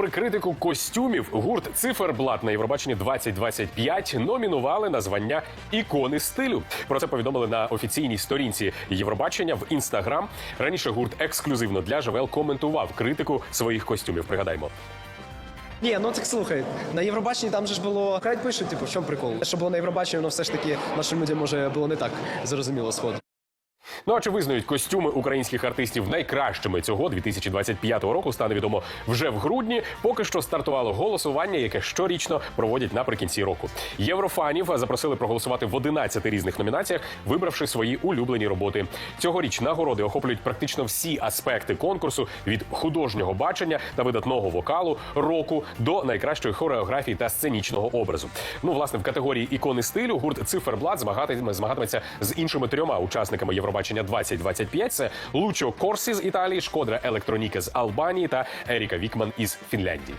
При критику костюмів гурт Циферблат на Євробаченні 2025 номінували на звання ікони стилю. Про це повідомили на офіційній сторінці Євробачення в інстаграм. Раніше гурт ексклюзивно для Жавел коментував критику своїх костюмів. Пригадаймо. Ні, ну так слухай, на Євробаченні там же ж було. Хай пишуть, типу, в чому прикол? Що було на Євробаченні, воно все ж таки нашим людям може було не так зрозуміло сходу. Ну а чи визнають костюми українських артистів найкращими цього 2025 року? Стане відомо вже в грудні. Поки що стартувало голосування, яке щорічно проводять наприкінці року. Єврофанів запросили проголосувати в 11 різних номінаціях, вибравши свої улюблені роботи. Цьогоріч нагороди охоплюють практично всі аспекти конкурсу від художнього бачення та видатного вокалу року до найкращої хореографії та сценічного образу. Ну, власне, в категорії ікони стилю гурт Циферблат змагатиме змагатиметься з іншими трьома учасниками Євробачення 2025. Це Лучо Корсі з Італії, Шкодра Електроніке з Албанії та Еріка Вікман із Фінляндії.